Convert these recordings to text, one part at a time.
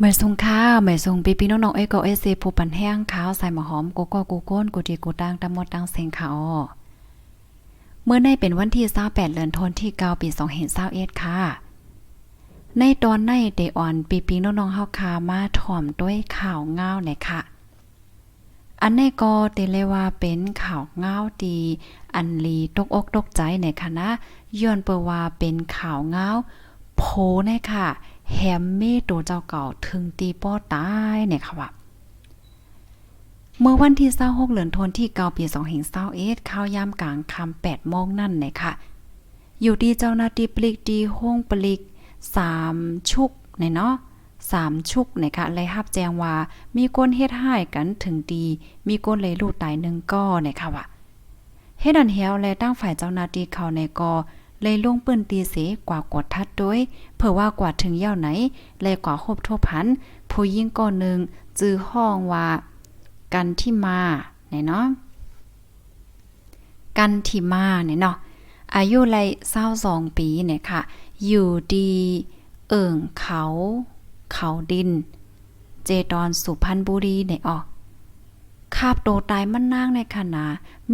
เหมยทรงข้าวเหมยทรงปีปีน้องๆเอ้ก็เอซีผู้ปันแห้งขาวใส่หมอหอมกูก็กูก้นกูดีกูตังตำหมดตังเสียงขาวเมื่อในเป็นวันที่28เดือนธันวาคมที่9ปี2021ค่ะ ในตอนในเดออนปีปีน้องๆเฮาคามาถ่อมด้วยข่าวเงาเนี่ยค่ะ อันในก็เตเลว่าเป็นข่าวเงาดีอันลีตกอกตกใจในคณะย้อนเปว่าเป็นข่าวเงาโพเนี่ยค่ะ แฮมเม่ตัวเจ้าเก่าถึงตีป้อตายเนี่ยค่ะว่าเมื่อวันที่26เดือนธันวาคมที่9ปี2021ข้าวยามกลางค่ำ8โมงนั่นเนี่ยค่ะ อยู่ที่เจ้าหน้าที่ปลิกดีห้องปลิก 3 ชุกเนี่ยเนาะสามชุกนะคะเลยรับแจ้งว่า มีคนเฮ็ดห้กันถึงดี มีคนเลยลูกตายหนึ่งก้อนะคะว่าเฮ็ดอันเหียวและตั้งฝ่ายเจ้าหน้าที่เขาในกอ เลยลงปืนตีเสกว่ากดทัดด้วยเพื่อว่ากว่าถึงเย่าไหน เลยกว่าคบทบพัน ผู้ยิ่งก่อนหนึ่งจื้อห้องว่า กันที่มาเนี่ยเนาะกันที่มาเนี่ยเนาะอายุไรเศร้าสองปีเนี่ยค่ะ อยู่ดีเอิ่งเขา เขาดิน เจดอนสุพรรณบุรีเนี่ยออก คาบโตตายมันนางในขณะ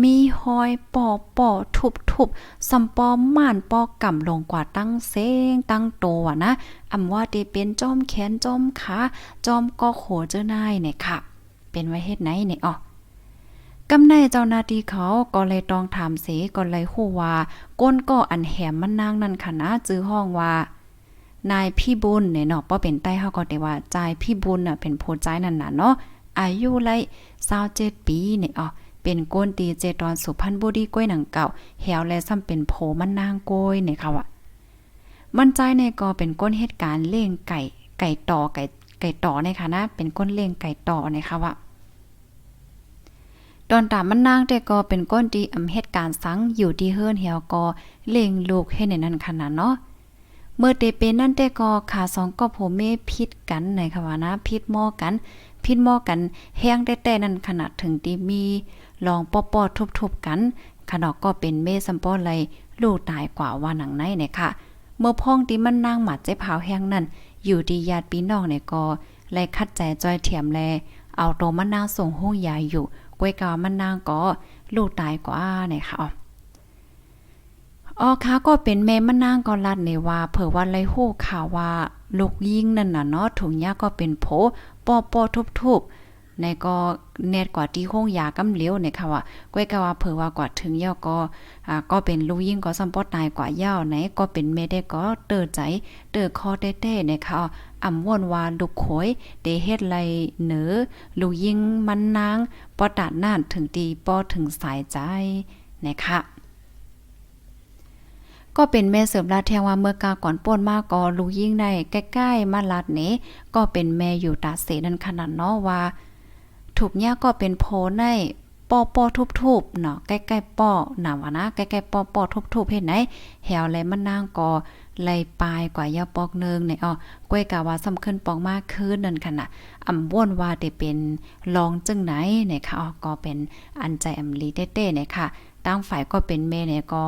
มีหอยปอปอทุบทุบสัมปอมม่านปอกำลงกว่าตั้งเซงตั้งโตวะนะอำว่าเดเป็นจอมแขนจอมขาจอมก็โขเจ้านายเนี่ยค่ะ เป็นไว้เฮ็ดไหนเนี่ยอ๋อกกำในเจ้าหน้าที่เขาก็เลยต้องถามเสก็เลยฮู้ว่า ก้นก็อันแหมมันนางนั่นค่ะนะจื้อห้องว่านายพี่บุญเนี่ยเนาะป้อเป็นใต้เฮาก็แต่ว่าใจพี่บุญน่ะเป็นโพใจนั่นน่ะเนาะ อายุไล่27ปีเนี่ยอ๋อเป็นก้นตีเจตอนสุพรรณบุรีก้วยหนังเก่าแหวและซ้ำเป็นโผมันนางโกยเนี่ยค่ะว่ะมันใจในก็เป็นก้นเหตุการณ์เล่งไก่ไก่ต่อไก่ไก่ต่อในค่ะนะ เป็นก้นเล่งไก่ต่อเนี่ยค่ะว่าตอนตามมันนางแต่ก็เป็นก้นดีอำเหตุการณ์สังอยู่ที่เฮิรนเหี่ยวก็เล่งลูกให้ในนั้นขนาดเนาะเมื่อเตเป็นนั่นแต่ก็ขาสองก็ผมเมพิษกันในค่ะว่านะพิษหม้อกัน พิษหม้อกันแห้งแต่แต่นั้นขนาดถึงที่มี ลองป้อๆทุบๆกันขนอกก็เป็นเมสัมป้อไลลูกตายกว่าว่าหนังในเนี่ยค่ะ เมื่อพ้องที่มันนางหมัดเจ๊เผาวแห้งนั่นอยู่ดีญาติพี่น้องเนี่ยก็ไล่คัดใจจอยเถียมแล เอาตัวมันนางส่งห้องยายอยู่กวยกามันนางก็ลูกตายกว่าเนี่ยค่ะอ๋อค่ะก็เป็นแม่มะนนางก็ลัดในว่าเผื่อว่าไรฮู้ข่าวว่าลูกยิงนั่นน่ะเนาะถุงยาก็เป็นโผ ปอปอทุบๆในก็แนดกว่าที่ห้องยากำเหลียวเนี่ยค่ะว่าก้อยก็ว่าเผื่อว่ากว่าถึงยาก็อ่าก็เป็นลูกยิ่งก็สัมปอตายกว่าย่าไหนก็เป็นแม่ได้ก็เติอใจเติอคอเต้ๆเนี่ยค่ะอำว่นว่าลูกโขยเดเฮ็ดไรเหนือลูกยิ่งมันนางปอตาดน่านถึงตีปอถึงสายใจนะคะ ก็เป็นแม่เสริมลาแทงว่าเมื่อกาก่อนป่นมากก็ลูกยิ่งในใกล้ๆมาลัดนี้ก็เป็นแม่อยู่ตาเสนั่นขนาดเนาะว่าถูกเนี่ยก็เป็นโพในป้อป้อทุบๆเนาะใกล้ๆป้อหนาวนะใกล้ๆป้อป้อทุบๆเฮ็ดไหนแหวและมันนางก็ไลปลายกว่ายาปอกเนึงเนี่ยอ๋อก้วยกะว่าสำคัญปองมากขึ้นนั่นค่ะน่ะอำว่นว่าได้เป็นรองจึงไหนเนี่ยค่ะอ๋อก็เป็นอันใจอำลีเต้ๆเนี่ยค่ะตั้งฝ่ายก็เป็นแม่เนี่ยก็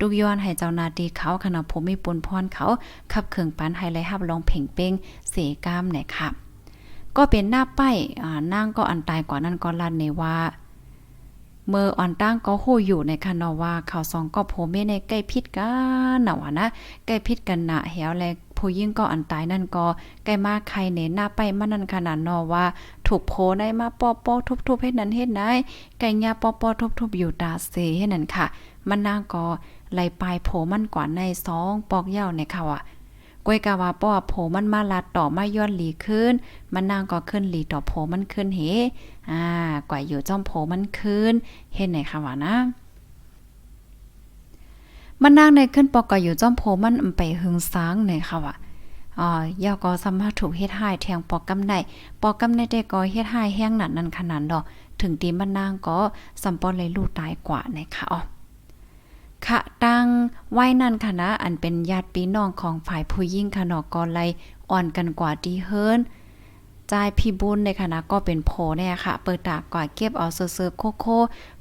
ทุกย้อนให้เจ้านาตีเขาขณะผมมีปนพรเขาขับเคืองปันให้ไลฮับลองเพ่งเป้งเสกามเนี่ยค่ะ ก็เป็นหน้าป้ายนั่งก็อันตายกว่านั้นก็ลั่นในว่าเมื่ออ่อนตั้งก็โหอยู่ในคันว่าเขาสองก็โพเมในใกล้พิษกันน่ะวะนะใกล้พิษกันนะแหวแลผู้ยิ่งก็อันตายนั่นก็ใกล้มาใครเนหน้าไปมันนั่นขนาดนอว่า ถูกโพได้มาปอปอทุบๆให้นั้นเฮ็ดได้ไก่ยาปอปอทุบๆอยู่ตาเสให้นั่นค่ะ มันนางก็ ไหลปลายโผมันกว่าในสองปอกเย่าในค่ะว่ะกวยกะว่าป้อโผมันมาลัดต่อมาย้อนหลีขึ้น มันนางก็ขึ้นหลีต่อโผมันขึ้นเฮอ่ากว่าอยู่จ้อมโผมันขึ้น เห็นไหนค่ะว่านะมันนางในขึ้นปอกก็อยู่จ้อมโผมันไปหึงสางในค่ะว่ะอ๋อยาก็สามารถถูกเฮ็ดให้แทงปอกกำไดปอกกำไดได้ก็เฮ็ดให้แห้งหนันนั้นขนาดดอก ถึงตีมันนางก็สัมปอนเลยลูกตายกว่านะคะอ๋อ ค่ะตั้งไว้นั่นค่ะนะ อันเป็นญาติพี่น้องของฝ่ายผู้ยิ่งค่ะเนาะก็เลยอ่อนกันกว่าดีเฮิรนจ่ายพี่บุญในคณะก็เป็นโพเนี่ยค่ะ เปิดตากว่าเก็บเอาเซอร์โคโค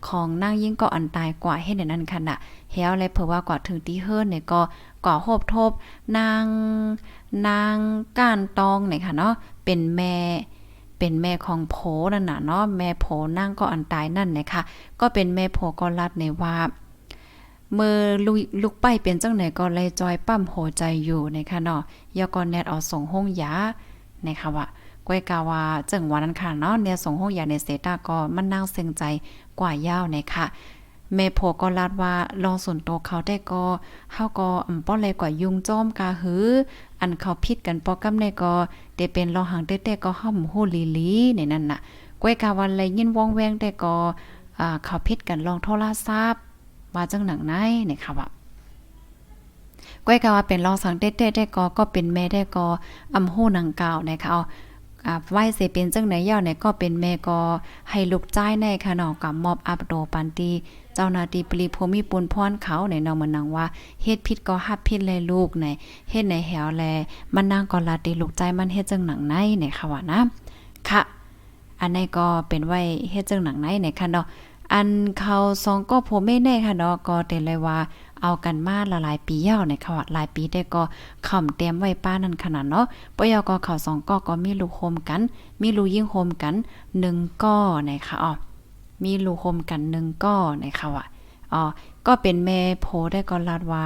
ของนางยิ่งก็อันตายกว่าให้ในนั้นค่ะนะเฮวเลยเผื่อว่ากว่าถึงที่เฮิรนเนี่ยก็ก่อโฮบทบนางนางก้านตองเนี่ยค่ะเนาะเป็นแม่เป็นแม่ของโผนั่นน่ะเนาะแม่โผนั่งก็อันตายนั่นนะคะก็เป็นแม่โผก็รัดในว่า มื่อลุยลุกไปเป็นจังไหนก็เลยจอยปั้มหัวใจอยู่นะคะเนาะยาก่อนแนดเอาส่งห้องยานะคะว่าก้อยกาว่าจังวะนั้นค่ะเนาะเนี่ยส่งห้องยาในเซตาก็มันน่าเซ็งใจกว่ายาวนะคะแม่โพก็ลาดว่าลองส่วนตัวเขาได้ก็เฮาก็อำป้อเลยกว่ายุงจ้อมกาหือ อันเขาพิดกันปอกำในก็ได้เป็นรองหางเต้ๆก็ห่อมหูลีลีในนั้นน่ะก้อยกาวันเลยยินวองแวงได้ก็อ่าเขาพิดกันลองโทรศัพท์ ว่าจังหนังไหนนี่ยค่ะว่าก้อยกาว่าเป็นรองสังเต้ๆได้ก็ก็เป็นแม่ได้ก็อำโหนังกาวนะคะเอาไหวเสเป็นจังไหนย่อไหนก็เป็นแม่ก็ให้ลูกจ้ายในค่ะนาะกับมอบอัปโดปันตีเจ้านาที่ปรีภูมิปุนพรเขาในนาะมันนังว่าเฮ็ดผิดก็ฮับผิดแลยลูกในเฮ็ดในแหวแลมันนางก็ลาตีลูกใจายมันเฮ็ดจังหนังไหนเนี่ยค่ะว่านะค่ะอันนี้ก็เป็นไว้เฮ็ดจังหนังไหนเนี่ยค่ะเนาะ อันเขาสองก็ผมไม่แน่ค่ะเนาะก็แต่เลยว่าเอากันมาละหลายปียาวในค่ะว่าหลายปีได้ก็ข่ำเตรียมไว้ป้านั่นขนาดเนาะปยก็เขาสองก็ก็มีลูกโฮมกัน มีลูกยิ่งโฮมกันหนึ่งก้อนะคะอ๋อมีลูกโฮมกันหนึ่งก้อนะคะว่าอ๋อก็เป็นแม่โพได้ก็ลาดว่า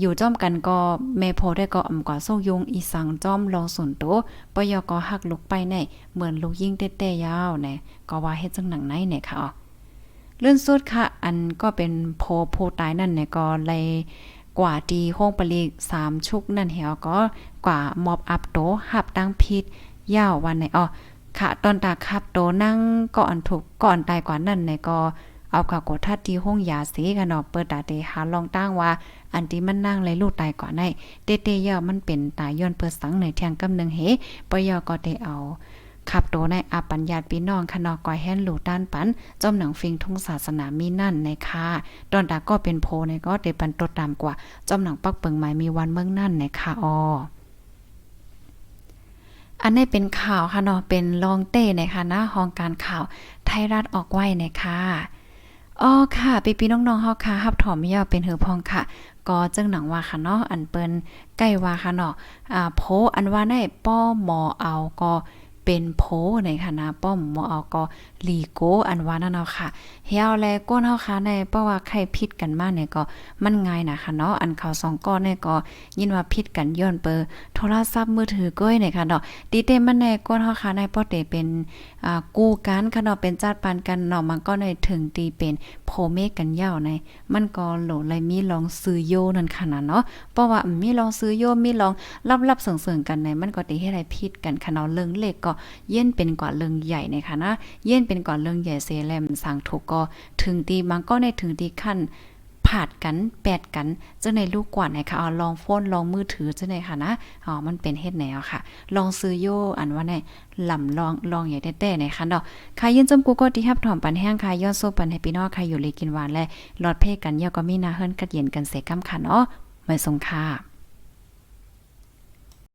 อยู่จ้อมกันก็แม่โพได้ก็อำกว่าโซยุงอีสังจ้อมรอส่วนโตปยก็หักลุกไปในเหมือนลูกยิ่งเต้ๆยาวแน่ก็ว่าเฮ็ดจังหนังไหนเนี่ยค่ะอ๋อ เลื่อนสุดค่ะ อันก็เป็นโพโพตายนั่นเนี่ยก็เลยกว่าดีห้องปลีกสามชุกนั่นเหี่ยวก็กว่ามอบอัพโตหับตั้งพิษยาววันไหนอ๋อค่ะตอนตาคับโตนั่งก่อนถูกก่อนตายกว่านั่นเนี่ยก็เอากากดทัดที่ห้องยาสีกันเนาะเปิดตาเตหาลองตั้งว่า อันที่มันนั่งเลยลูกตายก่อนในเตเตย่อมันเป็นตายย้อนเปิดสังในเที่ยงกำนึงเฮปยอก็ได้เอา ขับโตในอาปัญญาปีน้องคณะกอยแฮนหลูด้านปันจอมหนังฟิงทุ่งศาสนามีนั่นในค่ะดอนดาก็เป็นโพในก็เดปันตดตามกว่าจอมหนังปักเปิงหมายมีวันเมืองนั่นในค่ะอออันนี้เป็นข่าวค่ะเนาะเป็นลองเต้ในค่ะน้าห้องการข่าวไทยรัฐออกไว้ในค่ะอ๋อค่ะปีปีน้องๆเฮาค่ะฮับถอมยาวเป็นหือพองค่ะ ก็จึงหนังว่าค่ะเนาะอันเปิ้นใกล้ว่าค่ะเนาะอ่าโพอันว่าได้ป้อหมอเอาก็ เป็นโพในคณะป้อมมออก ลีโกอันว่านั่นเอาค่ะเฮียวแลก้นเฮาค่ะในเพราะว่าใครผิดกันมากเนี่ยก็มันง่ายนะคะเนาะอันเขาสองก้อนเนี่ยก็ยินว่าผิดกันย้อนเปอโทรศัพท์มือถือก้อยเนี่ยค่ะเนาะดีเต็มมันในก้นเฮาค่ะในป้อเตเป็นอ่ากู้กันค่ะเนาะเป็นจัดปานกันเนาะมันก็ในถึงตีเป็นโพเมกกันยาวใน มันก็โหลเลยมีลองซื้อโยนั่นขนาดเนาะเพราะว่ามีลองซื้อโยมีลองรับๆเสริงๆกันในมันก็ติเฮ็ดให้ผิดกันค่ะเนาะเรื่องเลขก็เย็นเป็นกว่าเรื่องใหญ่ในค่ะนะเย็นเป็นกว่าเรื่องใหญ่เซแลมสั่งถูกก็ถึงตีมันก็ในถึงตีขั้นผาดกันแปดกันจะในลูกกว่าไหนคะเอาลองโฟนลองมือถือจะในค่ะนะอ๋อมันเป็นเฮ็ดแนวค่ะ ลองซื้อโยอันว่าในลำลองลองใหญ่แต่ๆในค่ะเนาะค่ะยินจมกูก็ที่ฮับถอมปันแห้งค่ะยอดโซปันให้พี่น้องค่ะอยู่เลยกินหวานและหลอดเพกันเยาก็มีนาเฮิรนกัดเย็นกันเสกำค่ะเนาะไม่สงค่ะ